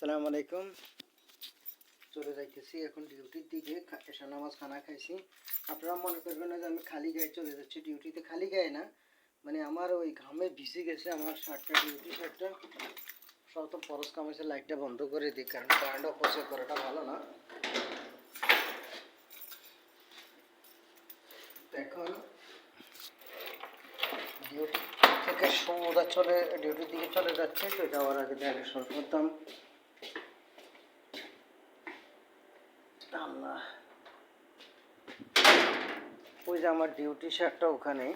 আসসালামু আলাইকুম। চলে যাইতেছি এখন ডিউটির দিকে এসা নামাজ খানা খাইছি। আপনারা মনে করবেন না যে আমি খালি গায়ে চলে যাচ্ছি ডিউটিতে খালি গায়ে না। মানে আমার ওই ঘামে ভিজে গেছে আমার শার্টটা ডিউটি শার্টটা সব তো পরশ কামাইছে লাইটটা বন্ধ করে দিই, কারণ কারেন্ট অপচয় করাটা ভালো না। এখন ডিউটি থেকে সোজা চলে ডিউটির দিকে চলে যাচ্ছে, তো যাওয়ার আগে ডাইরেকশন করতাম আল্লাহ ওই যে আমার ডিউটি শার্টটা ওখানে।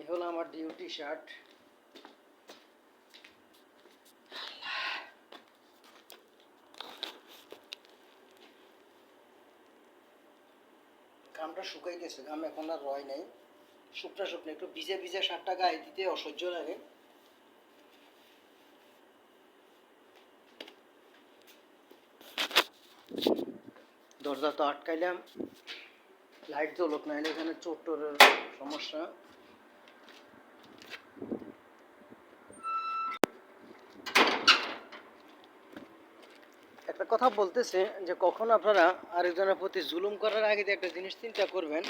এ হলো আমার ডিউটি শার্ট। ঘামটা শুকাই গেছে ঘাম এখন আর রয় নাই। শুকনা শুকনো একটু ভিজে ভিজে শার্টটা গায়ে দিতে অসহ্য লাগে। দরজা তো আটকাইলাম। লাইট জ্বলক না এখানে চোর সমস্যা। একটা কথা বলতেছে যে, কখন আপনারা আরেকজনের প্রতি জুলুম করার আগে একটা জিনিস চিন্তা করবেন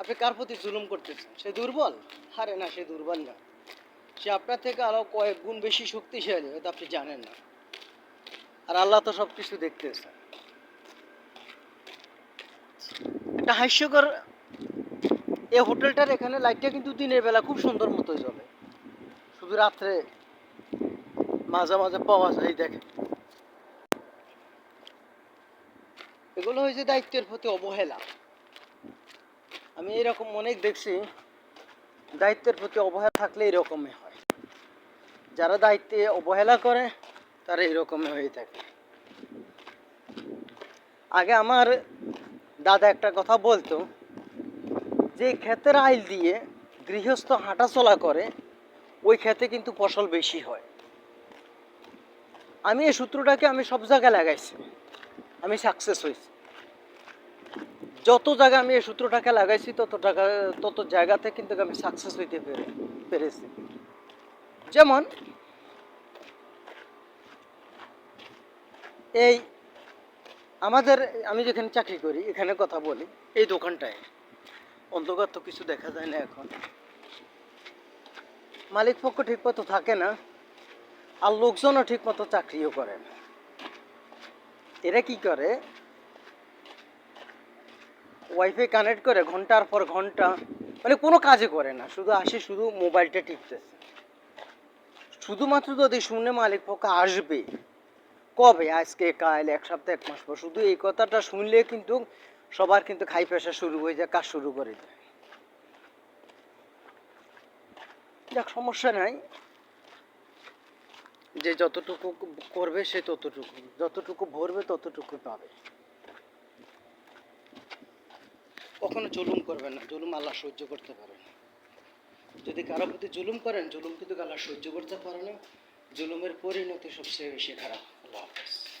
আপনি কার প্রতি জুলুম করতেছেন? সে দুর্বল? আরে না, সে দুর্বল না। সে আপনার থেকে আরও কয়েক গুণ বেশি শক্তিশালী হয়তো আপনি জানেন না। আর আল্লাহ তো সব কিছু দেখতেছে। একটা হাস্যকর এই হোটেলটার এখানে লাইটটা কিন্তু দিনের বেলা খুব সুন্দর মতো জ্বলে। শুধু রাত্রে মাঝে মাঝে পাওয়া যায় দেখে এগুলো হয়েছে দায়িত্বের প্রতি অবহেলা। আমি এরকম অনেক দেখছি, দায়িত্বের প্রতি অবহেলা থাকলে এরকমই হয়। যারা দায়িত্বে অবহেলা করে, তারা এরকমই হয়ে থাকে। আগে আমার দাদা একটা কথা বলতো, যে ক্ষেতের আইল দিয়ে গৃহস্থ হাঁটাচলা করে, ওই ক্ষেতে কিন্তু ফসল বেশি হয়। আমি এই সূত্রটাকে আমি সব জায়গায় লাগাইছি। আমি সাকসেস হয়েছি। যত জায়গায় আমি এই সূত্রটাকে লাগাইছি, তত টাকা, তত জায়গাতে কিন্তু আমি সাকসেস হইতে পেরে, পেরেছি। যেমন, এই আমাদের, আমি যেখানে চাকরি করি, এখানে কথা বলি, এই দোকানটায়। অন্ধকার তো কিছু দেখা যায় না এখন। মালিক পক্ষ ঠিক মতো থাকে না, আর লোকজনও ঠিক মতো চাকরিও করে না। এরা কি করে? ওয়াইফাই কানেক্ট করে ঘণ্টার পর ঘণ্টা মানে কোনো কাজে করে না। শুধু আসে, শুধু মোবাইলটা টিপতেছে। শুধুমাত্র যদি শুনে মালিক পক্ষ আসবে। কবে? আজকে, কাল, এক সপ্তাহ, এক মাস পর। শুধু এই কথাটা শুনলে কিন্তু সবার কিন্তু খাই পেশা শুরু হয়ে যায়, কাজ শুরু করে দেয়। যাক, সমস্যা নাই। যে যতটুকু করবে সে ততটুকু, যতটুকু ভরবে ততটুকু পাবে। কখনো জুলুম করবে না। জুলুম আল্লাহ সহ্য করতে পারে না। যদি কারও প্রতি জুলুম করেন, জুলুম কিন্তু আল্লাহ সহ্য করতে পারে না। জুলুমের পরিণতি সবচেয়ে বেশি খারাপ। আল্লাহ হাফেজ।